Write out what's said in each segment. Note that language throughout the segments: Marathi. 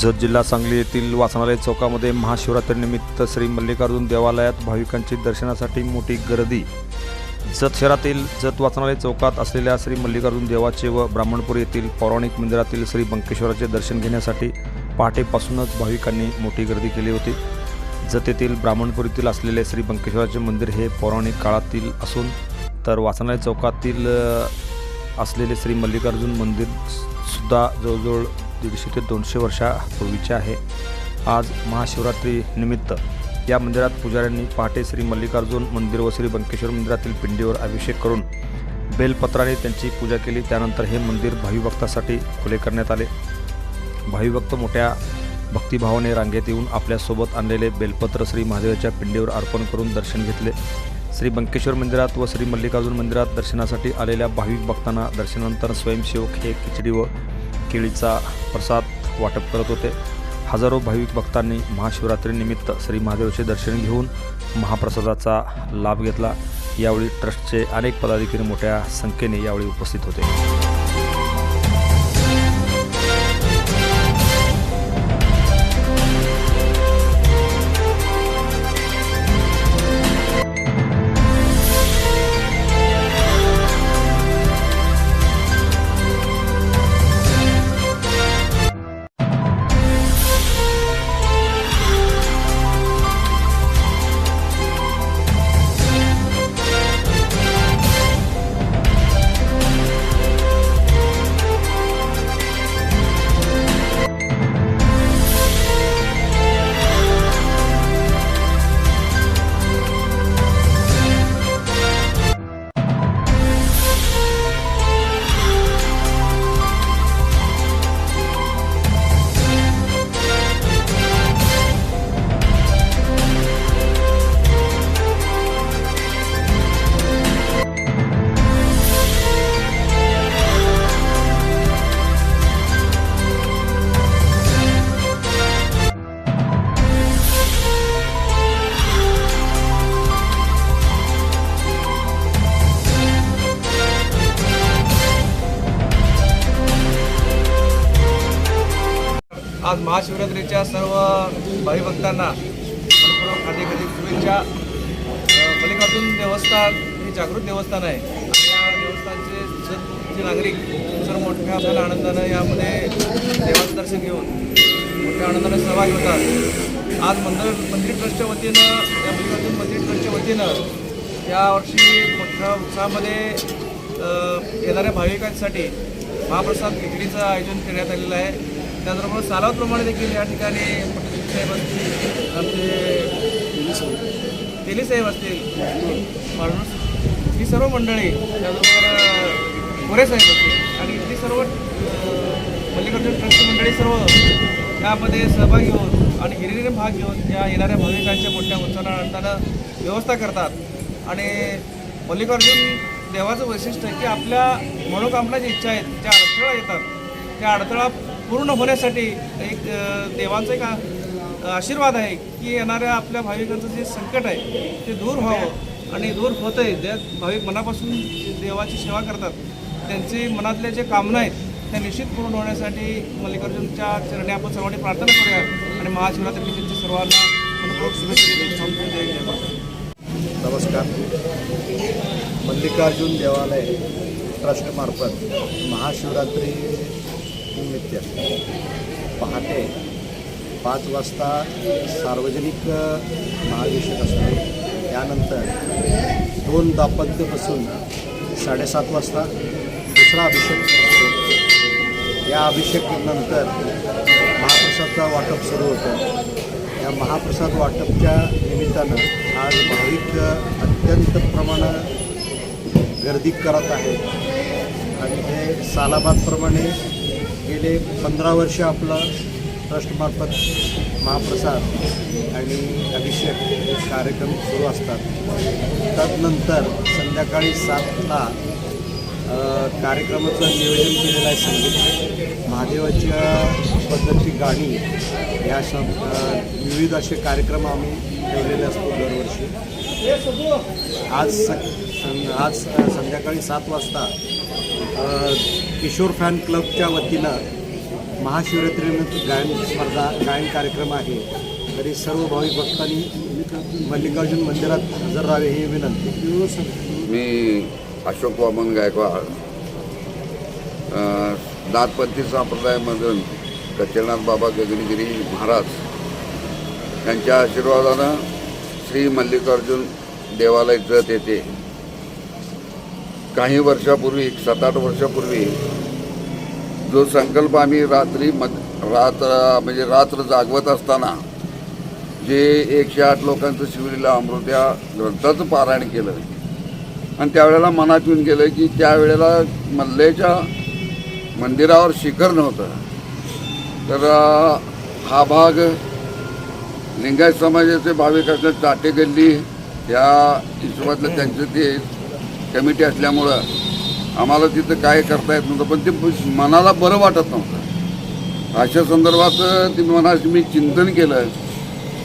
जत जिल्हा सांगली येथील वाचनालय चौकामध्ये महाशिवरात्रीनिमित्त श्री मल्लिकार्जुन देवालयात भाविकांची दर्शनासाठी मोठी गर्दी. जत शहरातील जत वाचनालय चौकात असलेल्या श्री मल्लिकार्जुन देवाचे व ब्राह्मणपूर येथील पौराणिक मंदिरातील श्री बंकेश्वराचे दर्शन घेण्यासाठी पहाटेपासूनच भाविकांनी मोठी गर्दी केली होती. जत येथील ब्राह्मणपूर येथील असलेले श्री बंकेश्वराचे मंदिर हे पौराणिक काळातील असून तर वाचनालय चौकातील असलेले श्री मल्लिकार्जुन मंदिर सुद्धा जवळजवळ दीडशे ते दोनशे वर्षापूर्वीचे आहे. आज महाशिवरात्री निमित्त या मंदिरात पुजाऱ्यांनी पहाटे श्री मल्लिकार्जुन मंदिर व श्री बंकेश्वर मंदिरातील पिंडीवर अभिषेक करून बेलपत्राने त्यांची पूजा केली. त्यानंतर हे मंदिर भाविभक्तासाठी खुले करण्यात आले. भाविभक्त मोठ्या भक्तिभावाने रांगेत येऊन आपल्यासोबत आणलेले बेलपत्र श्री महादेवाच्या पिंडीवर अर्पण करून दर्शन घेतले. श्री बंकेश्वर मंदिरात व श्री मल्लिकार्जुन मंदिरात दर्शनासाठी आलेल्या भाविक भक्तांना दर्शनानंतर स्वयंसेवक हे खिचडी व केळीचा प्रसाद वाटप करत होते. हजारो भाविक भक्तांनी महाशिवरात्रीनिमित्त श्री महादेवाचे दर्शन घेऊन महाप्रसादाचा लाभ घेतला. यावेळी ट्रस्टचे अनेक पदाधिकारी मोठ्या संख्येने यावेळी उपस्थित होते. आज महाशिवरात्रीच्या सर्व भाविभक्तांना मनपूर्वक हार्दिक हार्दिक शुभेच्छा. अ, मल्लिकार्जुन देवस्थान हे जागृत देवस्थान आहे. या देवस्थानचे जे नागरिक सर्व मोठ्या आपल्याला आनंदानं यामध्ये देवाचं दर्शन घेऊन मोठ्या आनंदाने सहभागी होतात. आज मंदिर मंदिर ट्रस्टच्या वतीनं या मल्लिकार्जुन मंदिर ट्रस्टच्या वतीनं यावर्षी मोठ्या उत्साहामध्ये येणाऱ्या भाविकांसाठी महाप्रसाद खिचडीचं आयोजन करण्यात आलेलं आहे. त्याचबरोबर सालावप्रमाणे देखील या ठिकाणी साहेब असतील आमचे तेली साहेब असतील माणूस ही सर्व मंडळी त्याचबरोबर मोरे साहेब असतील आणि इथली सर्व मल्लिकार्जुन ट्रस्ट मंडळी सर्व त्यामध्ये सहभागी होऊन आणि हिरिरीने भाग घेऊन या येणाऱ्या भाविकांच्या मोठ्या उत्साहानं आणताना व्यवस्था करतात. आणि मल्लिकार्जुन देवाचं वैशिष्ट्य आहे की आपल्या मनोकामना ज्या इच्छा आहेत ज्या अडथळा येतात त्या अडथळा पूर्ण होण्यासाठी एक देवांचा एक आशीर्वाद आहे की येणाऱ्या आपल्या भाविकांचं जे संकट आहे ते दूर व्हावं आणि दूर होतं आहे ज्या भाविक मनापासून देवाची सेवा करतात त्यांची मनातल्या जे कामना आहेत त्या निश्चित पूर्ण होण्यासाठी मल्लिकार्जुनच्या चरणी आपण सर्वांनी प्रार्थना करूया आणि महाशिवरात्रीच्या सर्वांना मनपूर्वक शुभेच्छा नमस्कार. मल्लिकार्जुन देवालय ट्रस्टमार्फत महाशिवरात्री निमित्त पहाटे पाच वाजता सार्वजनिक महाभिषेक असतो. त्यानंतर दोन दाम्पत्य बसून साडेसात वाजता दुसरा अभिषेक असतो. या अभिषेकानंतर महाप्रसादचा वाटप सुरू होतं. या महाप्रसाद वाटपच्या निमित्तानं आज भाविक अत्यंत प्रमाण गर्दी करत आहेत. आणि हे सालाबादप्रमाणे गेले पंधरा वर्ष आपलं ट्रस्टमार्फत महाप्रसाद आणि अभिषेक कार्यक्रम सुरू असतात. तदनंतर संध्याकाळी सातला कार्यक्रमाचं नियोजन केलेलं आहे संगीत. महादेवाच्या बद्दलची गाणी या शब विविध असे कार्यक्रम आम्ही ठेवलेले असतो दरवर्षी. आज स सं- आज संध्याकाळी सात वाजता किशोर फॅन क्लबच्या वतीनं महाशिवरात्रीनिमित्त गायन स्पर्धा गायन कार्यक्रम आहे. तरी सर्व भाविक भक्तांनी मल्लिकार्जुन मंदिरात हजर राहावे ही विनंती. मी अशोक वामन गायकवाड. दातपंथी संप्रदायामधून कचरनाथ बाबा गगनगिरी महाराज यांच्या आशीर्वादानं श्री मल्लिकार्जुन देवालय जत येते. काही वर्षापूर्वी एक सात आठ वर्षापूर्वी जो संकल्प आम्ही रात्री मध रात्र म्हणजे रात्र जागवत असताना जे एकशे आठ लोकांचं शिवलेलं अमृत या ग्रंथाचं पारायण केलं आणि त्यावेळेला मनात येऊन गेलं की त्यावेळेला मल्लेच्या मंदिरावर शिखर नव्हतं. तर हा भाग लिंगायत समाजाचे भाविक असल्या चाटेगल्ली या हिशोबातलं त्यांचं ते कमिटी असल्यामुळं आम्हाला तिथं काय करता येत नव्हतं पण ते मनाला बरं वाटत नव्हतं. अशा संदर्भात ते मनात मी चिंतन केलं.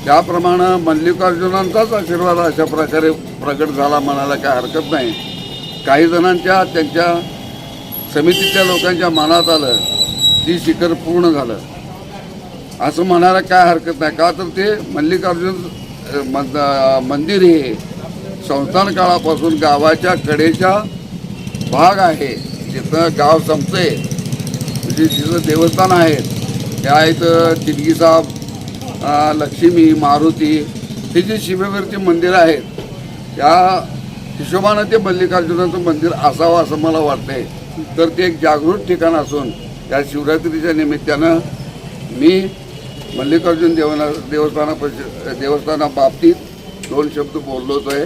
त्याप्रमाणे मल्लिकार्जुनांचाच आशीर्वाद अशा प्रकारे प्रकट झाला म्हणायला काय हरकत नाही. काही जणांच्या त्यांच्या समितीतल्या लोकांच्या मनात आलं ती शिखर पूर्ण झालं. असं म्हणायला काय हरकत नाही. का तर ते मल्लिकार्जुन मंदिर हे संस्थान काळापासून गावाच्या कडेचा भाग आहे. जिथं गाव संपते म्हणजे जिथं देवस्थान आहेत. त्या आहेत चिटगी लक्ष्मी मारुती हे जे शिवेवरची मंदिरं आहेत त्या हिशोबानं ते मल्लिकार्जुनाचं मंदिर असावं असं मला वाटतंय. तर ते एक जागृत ठिकाण असून त्या शिवरात्रीच्या निमित्तानं मी मल्लिकार्जुन देवना देवस्थाना देवस्थानाबाबतीत दोन शब्द बोललो आहे.